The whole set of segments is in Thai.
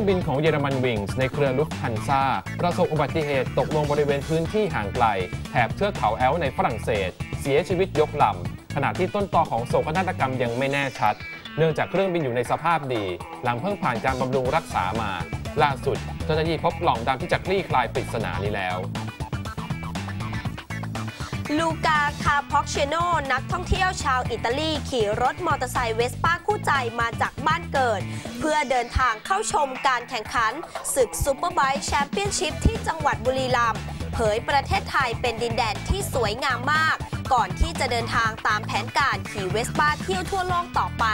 รื่องบินของเยอรมันวิงส์ในเครือลุฟทันซาประสบอุบัติเหตุตกลงบริเวณพื้นที่ห่างไกลแถบเทือกเขาแอลในฝรั่งเศส เสียชีวิตยกลำ ขณะที่ต้นตอของโศกนาฏกรรมยังไม่แน่ชัด เนื่องจากเครื่องบินอยู่ในสภาพดี หลังเพิ่งผ่านการบำรุงรักษามา ล่าสุดเจ้าหน้าที่พบกล่องดำที่จะคลี่คลายปริศนานี้แล้ว ลูกาคาพ็อกเชโนนักท่องเที่ยวชาวอิตาลี ขี่รถมอเตอร์ไซค์เวสป้าคู่ใจมาจากบ้านเกิด เพื่อเดินทางเข้าชมการแข่งขัน ศึกซูเปอร์ไบค์แชมเปี้ยนชิพที่จังหวัดบุรีรัมย์เผยประเทศไทยเป็นดินแดนที่สวยงามมาก ก่อนที่จะเดินทางตามแผนการขี่เวสป้าเที่ยวทั่วโลกต่อไป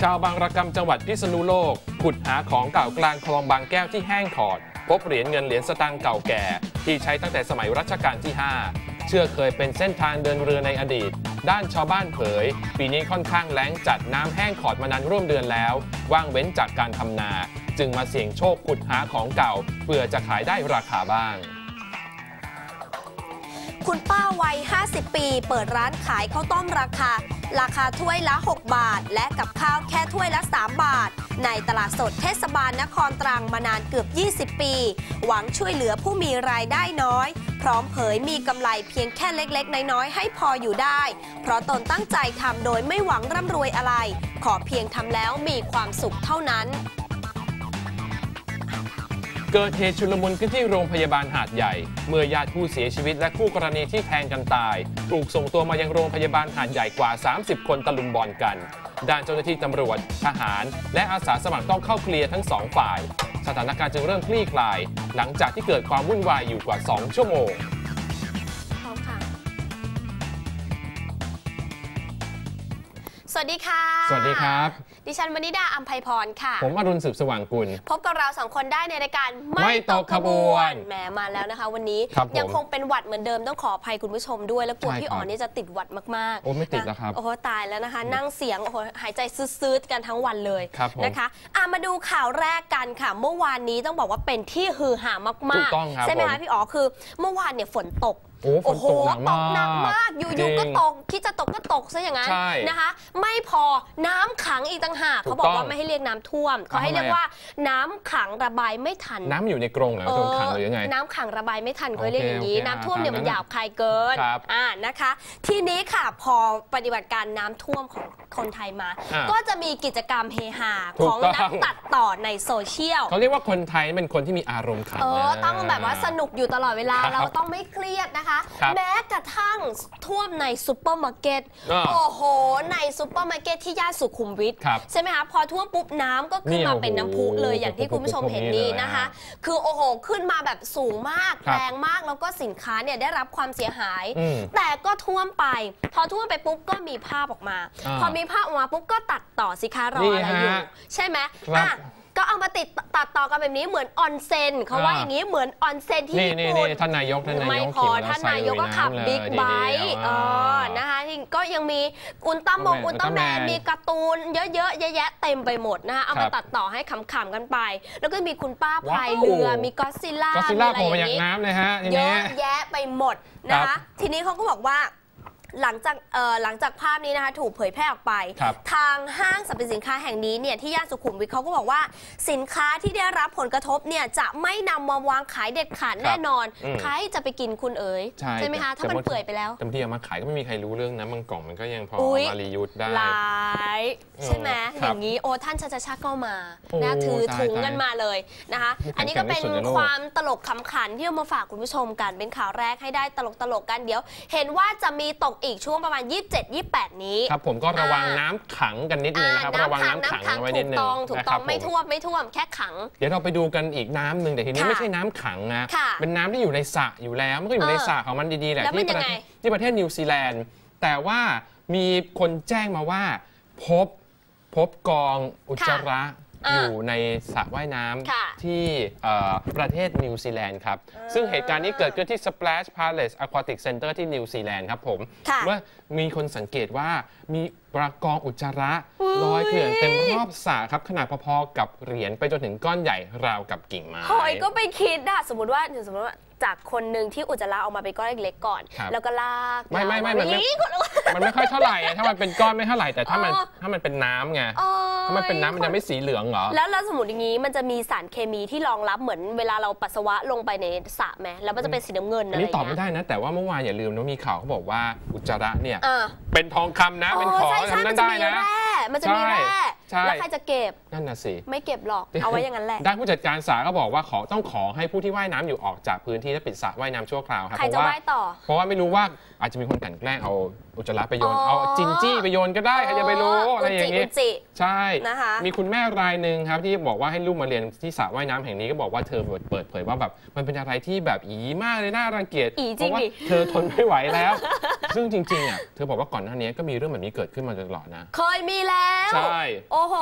ชาวบางระกำจังหวัดพิษณุโลกขุดหาของเก่ากลางคลองบางแก้วที่แห้งขอด พบเหรียญเงินเหรียญสตางค์เก่าแก่ ที่ใช้ตั้งแต่สมัยรัชกาลที่ 5 เชื่อเคยเป็นเส้นทางเดินเรือในอดีต ด้านชาวบ้านเผย ปีนี้ค่อนข้างแล้งจัดน้ำแห้งขอดมานานร่วมเดือนแล้ว ว่างเว้นจากการทำนา จึงมาเสี่ยงโชคขุดหาของเก่าเพื่อจะขายได้ราคาบ้างคุณป้าวัย 50 ปี เปิดร้านขายข้าวต้มราคา ราคาถ้วยละ 6 บาท และกับข้าวแค่ถ้วยละ 3 บาท ในตลาดสดเทศบาลนครตรังมานานเกือบ 20 ปี หวังช่วยเหลือผู้มีรายได้น้อย พร้อมเผยมีกำไรเพียงแค่เล็กๆ น้อยๆ ให้พออยู่ได้ เพราะตนตั้งใจทำโดยไม่หวังร่ำรวยอะไร ขอเพียงทำแล้วมีความสุขเท่านั้น เกิดเหตุชุลมุนขึ้นที่โรงพยาบาลหาดใหญ่ เมื่อญาติผู้เสียชีวิตและคู่กรณีที่แทงกันตาย ถูกส่งตัวมายังโรงพยาบาลหาดใหญ่กว่า 30 คนตะลุมบอลกัน ด้านเจ้าหน้าที่ตำรวจ ทหาร และอาสาสมัครต้องเข้าเคลียร์ทั้งสองฝ่าย สถานการณ์จึงเริ่มคลี่คลาย หลังจากที่เกิดความวุ่นวายอยู่กว่า 2 ชั่วโมงพร้อมค่ะสวัสดีค่ะ สวัสดีครับ ดิฉันวนิดาอัมภัยพรค่ะ ผมอรุณสืบสว่างกุล พบกับเราสองคนได้ในรายการไม่ตกขบวนแหมมาแล้วนะคะ วันนี้ครับผมยังคงเป็นหวัดเหมือนเดิมต้องขออภัยคุณผู้ชมด้วย แล้วกลัวใช่พี่ครับอ๋อนี่จะติดหวัดมากๆ โอ้ไม่ติดนะแล้วครับ โอ้โหตายแล้วนะคะ นั่งเสียงโอ้โหหายใจซื้ดๆกันทั้งวันเลยครับผมนะคะอะมาดูข่าวแรกกันค่ะ เมื่อวานนี้ต้องบอกว่าเป็นที่ฮือหามากถูกต้องครับใช่ไหมผมคะพี่อ๋อคือ เมื่อวานเนี่ยฝนตก โอ้ฝนตกหนักโอ้โหตกหนักมามากกอยู่จริๆงก็ตกคิดจะตกก็ตกซะอย่างนั้นใช่นะคะ ไม่พอน้ำขังอีกต่างหากถูกเขาบอกต้ว่าองไม่ให้เรียกน้ำท่วมเขาให้ทำไมเรียกอะว่าน้ำขังระบายไม่ทัน น้ำอยู่ในกรงเหรอโดนขังหรือยังไงน้ำขังระบายไม่ทันโอเคเขาเรียกอย่างนี้โอเคน้ำท่วมเนี่ยตามมันนั้นหยาบคายเกินครับอ่านะคะ ทีนี้ค่ะพอปฏิบัติการน้ำท่วมของคนไทยมาอ่าก็จะมีกิจกรรมเฮฮาถูกของต้องนักตัดต่อในโซเชียลเขาเรียกว่าคนไทยเป็นคนที่มีอารมณ์ขันเออนะต้องแบบว่าสนุกอยู่ตลอดเวลาครับเราต้องไม่เครียดนะคะครับแม้กระทั่งท่วมในซูเปอร์มาร์เก็ตอ่าโอ้โห ในซูเปอร์มาร์เก็ตที่ย่านสุขุมวิทครับใช่ไหมคะพอท่วมปุ๊บน้ำก็ขึ้นนี่มาโอ้โหเป็นน้ำพุเลยอย่างที่คุณผู้ชมเห็นนี่ปุ๊บๆๆๆนะคะ คือโอ้โห ขึ้นมาแบบสูงมากครับแรงมากแล้วก็สินค้าเนี่ยได้รับความเสียหาย อืมแต่ก็ท่วมไป พอท่วมไปปุ๊บก็มีภาพออกมา อ่าพอมีภาพออกมาปุ๊บก็ตัดต่อสิคะรออะไรอยู่นี่ฮะใช่ไหมครับ อะ ก็เอามาติดตัดต่อกันแบบนี้เหมือนออนเซนเขาว่าอ่าอย่างนี้เหมือนออนเซนที่นี่ญี่นี่ปุ่นนี่ท่านนายกท่านนายไม่กพอขี่มอเตอท่านร์ไซค์นายกก็ลุขับน้ำเลยบิ๊กไบค์ดีๆเออ่าอนะคะก็ยังมีอุลตร้ามงอุอุลลตตร้าร้าแมแมนนมีการ์ตูนเยอะๆเยอะแยะเต็มไปหมดนะคะเอาครัมาบตัดต่อให้ขำๆกันไป แล้วก็มีคุณป้าพายว้าวเรือมีก็อดซิลล่าก็ซิลล่ามีโผอะไรล่อมาย่างนี้จากน้ำเลยฮะทีเยนี้อะแยะไปหมดนะครัคะบทีนี้เขาก็บอกว่า หลังจากเอ่อหลังจากภาพนี้นะคะถูกเผยแพร่ออกไปครับทางห้างสรรพสินค้าแห่งนี้เนี่ยที่ย่านสุขุมวิทเขาก็บอกว่า สินค้าที่ได้รับผลกระทบเนี่ยจะไม่นำมาวางขายเด็ดขาดแน่นอนอืมใครจะไปกินคุณเอ๋ยใช่ไหมคะแต่ถ้ามันแต่ว่าเปื่อยไปแล้วเต็มที่เอามาขายก็ไม่มีใครรู้เรื่องนะบางกล่องมันก็ยังพออุ๊ยมารียูสได้หลายใช่ไหมคอรับย่างนี้โอ้ท่านชาชาชาก็มาโอ้นะถือตายถุงตายกันมาเลยนะคะนี่แข็งอันนี้ก็เป็นแกร่งที่สุดในโลกความตลกขำขันที่เอามาฝากคุณผู้ชมกันเป็นข่าวแรกให้ได้ตลกตลกๆกันเดี๋ยว เห็นว่าจะมีตกอีกช่วงประมาณ 27 28 นี้ ครับผมก็ระวังอ่าน้ำขังกันนิดนึงนะครับอ่าระวังน้ำขังเอาไว้นิถูดกนึงต้องถูกนะคต้รัอบงผมไม่ท่วมไม่ท่วมแค่ขัง เดี๋ยวเราไปดูกันอีกน้ำหนึ่งแต่ทีนี้ค่ะไม่ใช่น้ำขังนะค่ะเป็นน้ำที่อยู่ในสระอยู่แล้วมันก็อยู่ในเออสระของมันดีๆแหละแล้วมันที่ประยังเทไงศที่ประเทศนิวซีแลนด์ แต่ว่ามีคนแจ้งมาว่าพบพบกองอุจจาระ อ่าอยู่ในสระว่ายน้ค่ะำที่เอ่อประเทศนิวซีแลนด์ครับอ่าซึ่งเหตุการณ์นี้เกิดขึ้นที่ Splash Palace Aquatic Center ที่นิวซีแลนด์ครับผมค่ะเมื่อมีคนสังเกตว่ามีปรากองอุจจาระอุ๊ยลอยเกลื่อนเต็มรอบสระครับขนาดพอๆกับเหรียญไปจนถึงก้อนใหญ่ราวกับกิ่งไม้หอยก็ไปคิดอะสมมติว่าสมมติว่าจากคนหนึ่งที่อุจจาระออกมาเป็นก้อนเล็กๆก่อนครับแล้วก็ลากไม่ไม่ไม่ยาวมันไม่อีกคนละมันไม่ค่อยเท่าไหร่อะถ้ามันเป็นก้อนไม่เท่าไหร่แต่ถ้ามันอ๋อถ้ามันเป็นน้ำไงอ๋อ ถ้ามันเป็นน้ำมันจะไม่สีเหลืองเหรอ แล้วแล้วสมมติอย่างนี้มันจะมีสารเคมีที่รองรับเหมือนเวลาเราปัสสาวะลงไปในสระไหมแล้วมันจะเป็นสีน้ำเงินอัอะนไรอนี้ย่างตอบไม่เงี้ยได้นะ แต่ว่าเมื่อวานอย่าลืมนะมีข่าวเขาบอกว่าอุจจาระเนี่ยอ่าเป็นทองคำนะเป็นโอ้ของใช่ใช่ทำมันั้นนจะได้มีนะแร่ มันจะมีแร่ใช่ แล้วใครจะเก็บ นั่นน่ะสิ ไม่เก็บหรอก เอาไว้อย่างนั้นแหละ ด้านผู้จัดการสระก็บอกว่าขอต้องขอให้ผู้ที่ว่ายน้ำอยู่ออกจากพื้นที่และปิดสระว่ายน้ำชั่วคราวครับใครเพจะราะว่าว่ายต่อ เพราะว่าไม่รู้ว่าอาจจะมีคนกลั่นแกล้งเอาอุจจาระไปโยน อ๋อ เอาจินจี้ไปโยนก็ได้ใครจะไปรู้อะไรอย่างนี้งี้ จิ ใช่ นะคะ มีคุณแม่รายหนึ่งครับที่บอกว่าให้ลูกมาเรียนที่สระว่ายน้ำแห่งนี้ก็บอกว่าเธอเปิดเผยว่าแบบมันเป็นอะไรที่แบบอีมากเลยน่ารังเกียจอีจเพริงราะว่าดิ เธอทนไม่ไหวแล้ว ซึ่งจริงๆอะเธอบอกว่าก่อนหน้านี้ก็มีเรื่องแบบนี้เกิดขึ้นมาตลอดนะ เคยมีแล้ว ใช่ โอ้โห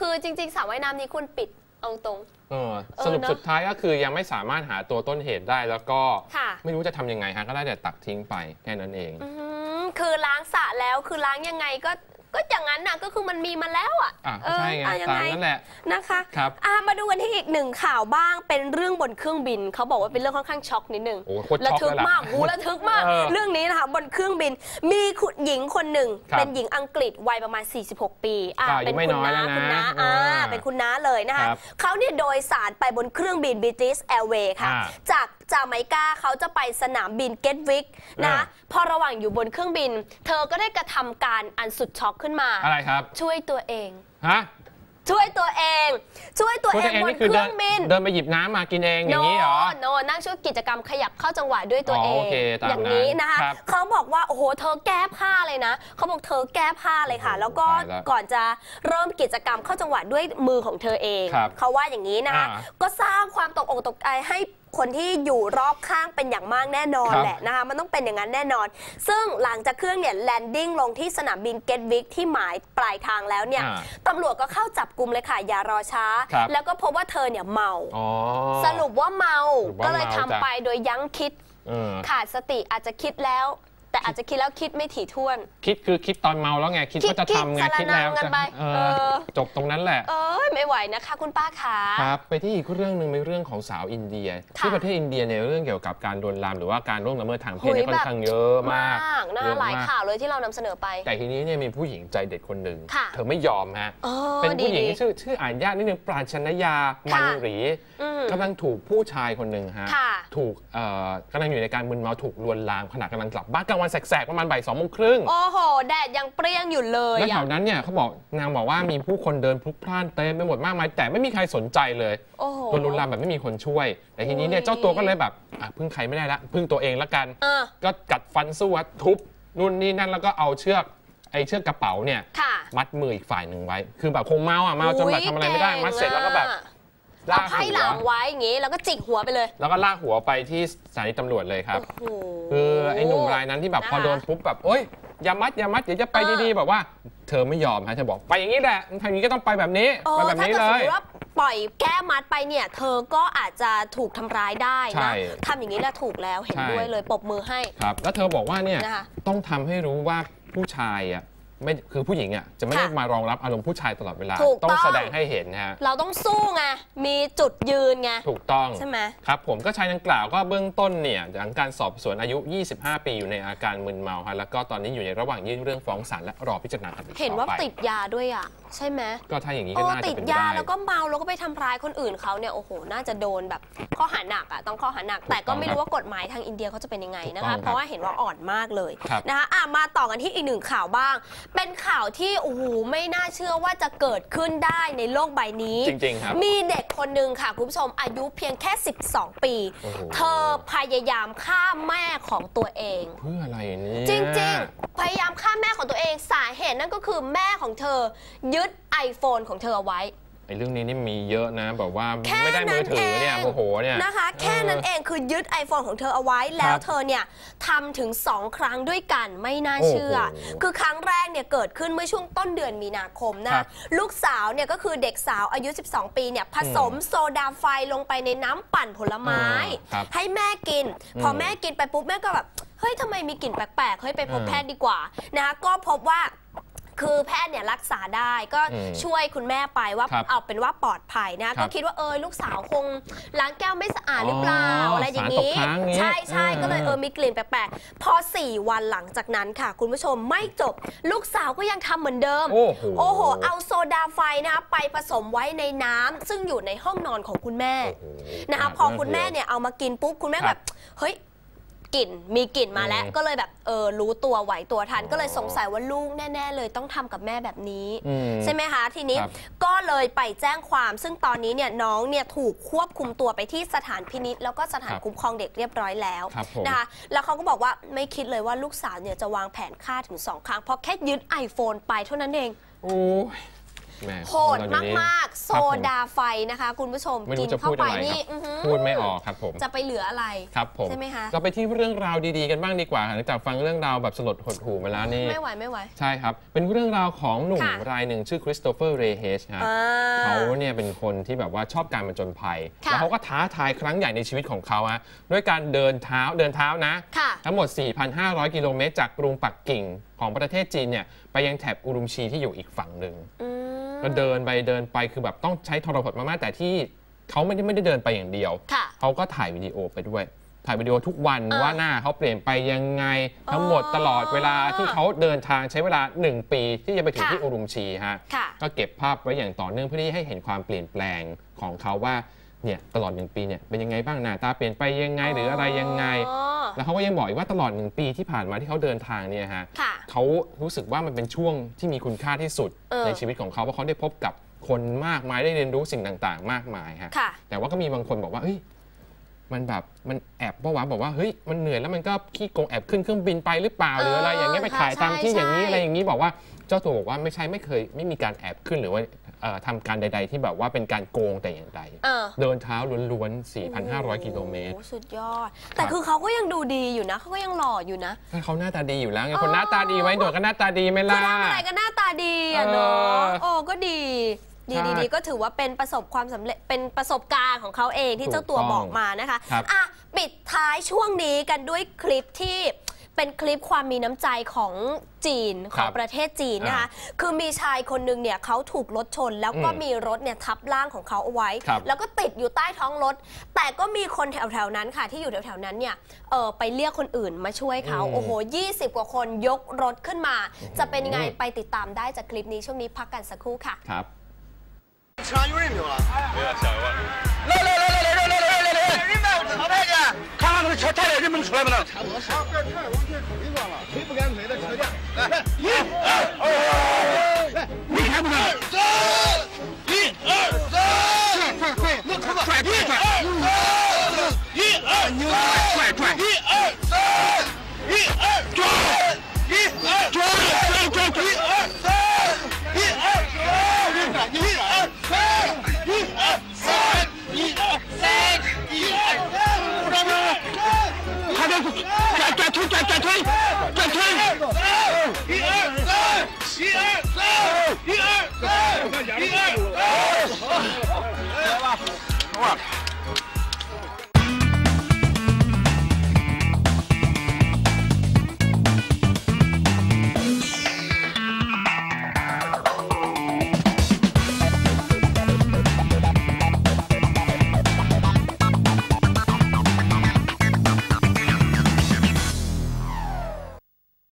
คือจริงๆสระว่ายน้ำนี้ควรปิดเอาตรงเออเออสรุปเนอะสุดท้ายก็คือยังไม่สามารถหาตัวต้นเหตุได้แล้วก็ค่ะไม่รู้จะทำยังไงฮะก็ได้แต่ตักทิ้งไปแค่นั้นเองอืมคือล้างสระแล้วคือล้างยังไงก็ ก็อย่างนั้นน่ะก็คือมันมีมาแล้วอะอะเออใช่ไงอะยังตามไงนั่นแหละนะคะครับอะมาดูกันที่อีกหนึ่งข่าวบ้างเป็นเรื่องบนเครื่องบินเขาบอกว่าเป็นเรื่องค่อนข้างช็อกนิดนึงโอ้โหโคตรระช็อกทึกเลยล่ะมากหูระทึกมากเออเรื่องนี้นะคะบนเครื่องบิน มีคุณหญิงคนหนึ่งครับเป็นหญิงอังกฤษวัยประมาณ 46 ปีอะอะยังไม่เป็นน้อยแล้วนะคุณน้าอ่าอ่าเป็นคุณน้าเลยนะคะครับเขาเนี่ยโดยสารไปบนเครื่องบิน British Airways ค่ะอ่าจากจาไมกาเขาจะไปสนามบินเกตวิกนะอ่าพอระหว่างอยู่บนเครื่องบิน เธอก็ได้กระทำการอันสุดช็อกขึ้นมาอะไรครับ ช่วยตัวเองฮะช่วยตัวเอง ช่วยตัวตัวเอเองงบนนี่เคคือเดิรื่อนงบินเดินไปหยิบน้ำมากินเองอย่างนี้เหรอโนนั่งช่วยกิจกรรมขยับเข้าจังหวะด้วยตัวอ๋อเอโองเคตามอย่างนี้นั้นนะคะครับเขาบอกว่าโอ้โหเธอแก้ผ้าเลยนะเขาบอกเธอแก้ผ้าเลยค่ะโอ้โหแล้วก็ตายแล้วก่อนจะเริ่มกิจกรรมเข้าจังหวะด้วยมือของเธอเองครับเขาว่าอย่างนี้นะคะอ่าก็สร้างความตกอกตกใจให้ คนที่อยู่รอบข้างเป็นอย่างมากแน่นอนครับแหละนะคะมันต้องเป็นอย่างนั้นแน่นอน ซึ่งหลังจากเครื่องเนี่ยแลนดิ้งลงที่สนามบินเกตวิกที่หมายปลายทางแล้วเนี่ยอ่าตำรวจก็เข้าจับกลุ่มเลยค่ะ อย่ารอช้าครับแล้วก็พบว่าเธอเนี่ยเมาอ๋อสรุปว่าเมาสรุปว่าก็เลยเมาทำจ้ะไปโดยยั้งคิดเออขาดสติอาจจะคิดแล้ว แต่อาจจะคิดแล้วคิดไม่ถี่ถ้วน คิดคือคิดตอนเมาแล้วไง คิดคิดว่าจะทำไงคิดคิดแล้วสารนังกันจะไปเอเอออจบตรงนั้นแหละ เอ้ยไม่ไหวนะคะ คุณป้าขาครับ ไปที่อีกเรื่องหนึ่งเป็นเรื่องของสาวอินเดียค่ะที่ประเทศอินเดียเนี่ยเรื่องเกี่ยวกับการโดนลามหรือว่าการร่วงละเมิดทางเพศหุยเนี่ยค่อแบนบข้างเยอะมากนะเยอะหลายมากข่าวเลยที่เรานำเสนอไป แต่ทีนี้เนี่ยมีผู้หญิงใจเด็ดคนหนึ่งค่ะเธอไม่ยอมฮะอ๋อเป็นผู้หญิงดีที่ชื่อชื่ออ่านยากนิดนึงปราชนยาค่ะมันหรีอืมกำลังถูกผู้ชายคนหนึ่งฮะค่ะถูกเอ่อกำลังอยู่ในการมึนเมาถูกลวนลามขณะกำลังกลับบ้านกลางวันแสกๆประมาณบ่ายสองโมงครึ่งโอ้โหแดดยังเปรี้ยงอยู่เลยแล้วแถอะวนั้นเนี่ยเขาบอกนางบอกว่ามีผู้คนเดินพลุกพล่านเต็มไปหมดมากมายแต่ไม่มีใครสนใจเลยโอ้โหโดนลวนลามแบบไม่มีคนช่วย แต่ทีนี้เนี่ยโอ้ยเจ้าตัวก็เลยแบบอะพึ่งใครไม่ได้ละพึ่งตัวเองละกันเออก็กัดฟันสู้อะทุบนู่นนี่นั่นแล้วก็เอาเชือกไอ้เชือกกระเป๋าเนี่ยค่ะมัดมืออีกฝ่ายหนึ่งไว้ คือแบบคงเมาอะเมาจนแบบทำอะไรไม่ได้อุ๊ยมัดเสร็จแล้วก็แบบ เก่งอะลาเอากไพ่หัหลัวงไว้อย่างงี้แล้วก็จิกหัวไปเลย แล้วก็ลากหัวไปที่สถานีตำรวจเลยครับโอ้โหคือไอ้หนุ่มรายนั้นที่แบบพอนะคะโดนปุ๊บแบบโอ๊ยอย่ามัดอย่ามัดเดี๋ยวจะไปเออดีๆแบบว่า เธอไม่ยอมฮะเธอบอกไปอย่างนี้แหละทางนี้ก็ต้องไปแบบนี้เอไปอแบบถ้านี้เกิดเลสมยมติว่าปล่อยแก้มัดไปเนี่ย เธอก็อาจจะถูกทำร้ายได้ใช่นะทำอย่างนี้แหละถูกแล้วเห็นใช่ด้วยเลยปรบมือให้ครับ แล้วเธอบอกว่าเนี่ยนะคะต้องทำให้รู้ว่าผู้ชายอะ ไม่คือผู้หญิงอะจะไม่ได้ค่ะ มารองรับอารมณ์ผู้ชายตลอดเวลาถูกต้องต้องแสดงให้เห็นฮะเราต้องสู้ไง มีจุดยืนไง ถูกต้องใช่ไหม ครับผมก็ชายดังกล่าวก็เบื้องต้นเนี่ยหลังการสอบสวนอายุ 25 ปีอยู่ในอาการมึนเมาฮะแล้วก็ตอนนี้อยู่ในระหว่างยื่นเรื่องฟ้องศาลและรอพิจารณาคดีเห็นว่าต่อไปติดยาด้วยอะ ใช่ไหมก็ถ้าอย่างนี้โอ้ก็น่าจะติดเป็นไปยาได้ แล้วก็เมาแล้วก็ไปทำร้ายคนอื่นเขาเนี่ยโอ้โหน่าจะโดนแบบข้อหาหนักอะต้องข้อหาหนัก แต่ก็ไม่รู้ว่ากฎหมายทางอินเดียเขาจะเป็นยังไงนะถูกต้คะองครับเพราะว่าเห็นว่าอ่อนมากเลยครับ นะคะอะมาต่อกันที่อีกหนึ่งข่าวบ้างเป็นข่าวที่โอ้โหไม่น่าเชื่อว่าจะเกิดขึ้นได้ในโลกใบนี้ จริง ๆ ครับ มีเด็กคนหนึ่งค่ะ คุณผู้ชมอายุเพียงแค่ 12 ปีโอ้โหเธอพยายามฆ่าแม่ของตัวเอง เพื่ออะไรเนี่ยจริง ๆ พยายามฆ่าแม่ของตัวเองสาเหตุนั่นก็คือแม่ของเธอ ยึด iPhone ของเธอเอาไว้ ไอ้เรื่องนี้นี่มีเยอะนะแบบว่าแค่ไม่ได้มือถือเนี่ยนั้นเองโมโหเนี่ยนะคะ แค่นั้นเองคือยึด iPhone ของเธอเอาไว้แล้วเธอเนี่ยทำถึง 2 ครั้งด้วยกันไม่น่าเชื่อโอ้โหคือครั้งแรกเนี่ยเกิดขึ้นเมื่อช่วงต้นเดือนมีนาคมครันะบลูกสาวเนี่ยก็คือเด็กสาวอายุ 12 ปีเนี่ยผสมโซดาไฟลงไปในน้ำปั่นผลไม้ครับให้แม่กินอืมพอแม่กินไปปุ๊บแม่ก็แบบเฮ้ยทำไมมีกลิ่นแปลกๆเฮ้ยไปพบอืมแพทย์ดีกว่านะคะก็พบว่า คือแพทย์เนี่ยรักษาได้ก็อืมช่วยคุณแม่ไปว่าครับเอาเป็นว่าปลอดภัยนะครัก็บคิดว่าเออลูกสาวคงล้างแก้วไม่สะอาดหรือเปล่าอ๋อออะไรอย่างสารตกค้างงี้ใช่ใช่เออ ก็เลยเออมีกลิ่นแปลกๆพอ 4 วันหลังจากนั้นค่ะ คุณผู้ชมไม่จบ ลูกสาวก็ยังทำเหมือนเดิม โอ้โห โอ้โห เอาโซดาไฟนะคะไปผสมไว้ในน้ำซึ่งอยู่ในห้องนอนของคุณแม่โอ้โหนะคะพอคุณแม่เนี่ยเอามากินปุ๊บคุณแม่ครับแบบเฮ้ย กลิ่นมีกลิ่นมาแล้วอืมก็เลยแบบเออรู้ตัวไหวตัวทันอ๋อก็เลยสงสัยว่าลูกแน่ๆเลยต้องทำกับแม่แบบนี้อืมใช่ไหมคะ ทีนี้ครับก็เลยไปแจ้งความ ซึ่งตอนนี้เนี่ยน้องเนี่ยถูกควบคุมตัวไปที่สถานพินิษแล้วก็สถานครับคุ้มครองเด็กเรียบร้อยแล้วครับผมนะคะแล้วเขาก็บอกว่าไม่คิดเลยว่าลูกสาวเนี่ยจะวางแผนฆ่าถึงสองครั้งเพราะแค่ยึด iPhone ไปเท่านั้นเองโอ้ย แหม่โหดเรอยู่นี่มากๆโซครับผมดาไฟนะคะ คุณผู้ชมไม่กิรู้จะเข้าพูดไปอะไรนี่ครับอื้อหือพูดไม่ออกครับผมจะไปเหลืออะไรครับผมใช่ไหมคะเราไปที่เรื่องราวดีๆกันบ้างดีกว่าหลังจากฟังเรื่องราวแบบสลดหดหูมาแล้วนี่ไม่ไหวไม่ไหวใช่ครับ เป็นเรื่องราวของหนุ่มค่ะรายหนึ่งชื่อคริสโตเฟอร์เรเฮชครับอ่าเขาเนี่ยเป็นคนที่แบบว่าชอบการผจญภัยค่ะแล้วเขาก็ท้าทายครั้งใหญ่ในชีวิตของเขาฮะด้วยการเดินเท้าเดินเท้านะค่ะทั้งหมด 4,500 กิโลเมตรจากกรุงปักกิ่งของประเทศจีนเนี่ยไปยังแถบอุรุมชีที่อยู่อีกฝั่งหนึ่งอืม ก็เดินไปเดินไปคือแบบต้องใช้ทรหดมากๆแต่ที่เขาไม่ได้ไม่ได้เดินไปอย่างเดียวค่ะเขาก็ถ่ายวิดีโอไปด้วย ถ่ายวิดีโอทุกวันอ่าว่าหน้าเขาเปลี่ยนไปยังไง ทั้งหมดอ๋อตลอดเวลาที่เขาเดินทางใช้เวลา 1 ปี ที่จะไปถึงค่ะที่อุรุมชีฮะค่ะก็เก็บภาพไว้อย่างต่อเนื่องเพื่อที่ให้เห็นความเปลี่ยนแปลงของเขาว่า เนี่ยตลอด 1 ปีเนี่ยเป็นยังไงบ้างหน้าตาเปลี่ยนไปยังไงหรืออะไรยังไงอ๋อแล้วเขาก็ยังบอกอีกว่าตลอด 1 ปีที่ผ่านมาที่เขาเดินทางเนี่ยฮะค่ะเขารู้สึกว่ามันเป็นช่วงที่มีคุณค่าที่สุดเออในชีวิตของเขาเพราะเขาได้พบกับคนมากมายได้เรียนรู้สิ่งต่าง ๆ มากมายฮะค่ะแต่ว่าก็มีบางคนบอกว่าเฮ้ยมันแบบมันแอบปะวะบอกว่าเฮ้ยมันเหนื่อยแล้วมันก็ขี้โกงแอบขึ้นเครื่องบินไปหรือเปล่าหรืออะไรอย่างเงี้ยไปถ่ายค่ะตามที่ใช่อย่างนี้ใช่อะไรอย่างนี้บอกว่าเจ้าตัวบอกว่าไม่ใช่ไม่เคย ไม่มีการแอบขึ้นหรือว่าเอ่อ ทำการใด ๆ ที่แบบว่าเป็นการโกงแต่อย่างใดเออเดินเท้าล้วนๆ 4,500 กิโลเมตรโอ้สุดยอด แต่คือเขาก็ยังดูดีอยู่นะเขาก็ยังหล่ออยู่นะถ้าเขาหน้าตาดีอยู่แล้วไงอ๋อคนหน้าตาดีไว้หนวดก็หน้าตาดีไหมคือล่ะทำอะไรก็หน้าตาดีอะเนาะเออโอ้ก็ดีดีใช่ดีดีก็ถือว่าเป็นประสบความสำเร็จเป็นประสบการณ์ของเขาเองที่ถูกเจ้าตัวต้องบอกมานะคะครับอะปิดท้ายช่วงนี้กันด้วยคลิปที่ เป็นคลิปความมีน้ำใจของจีนของประเทศจีนนะคะคือมีชายคนหนึ่งเนี่ยเขาถูกรถชน แล้วก็มีรถเนี่ยทับร่างของเขาเอาไว้ แล้วก็ติดอยู่ใต้ท้องรถ แต่ก็มีคนแถวๆนั้นค่ะ ที่อยู่แถวๆนั้นเนี่ยเออไปเรียกคนอื่นมาช่วยเขาโอ้โห 20 กว่าคนยกรถขึ้นมา จะเป็นยังไงไปติดตามได้จากคลิปนี้ช่วงนี้พักกันสักครู่ค่ะครับชายุ่งเร็วเหรอไม่ช้าว่ะเร็วเร็วเร็วเร็วเร็วเร็วเร็วเร็วเร็ว 车抬抬人能出来不能往前走往前了。推不敢推的车架。来一二三一二三。四转转腿，转转腿，转腿，一二三，一二三，一二三，一二三，来吧，来吧。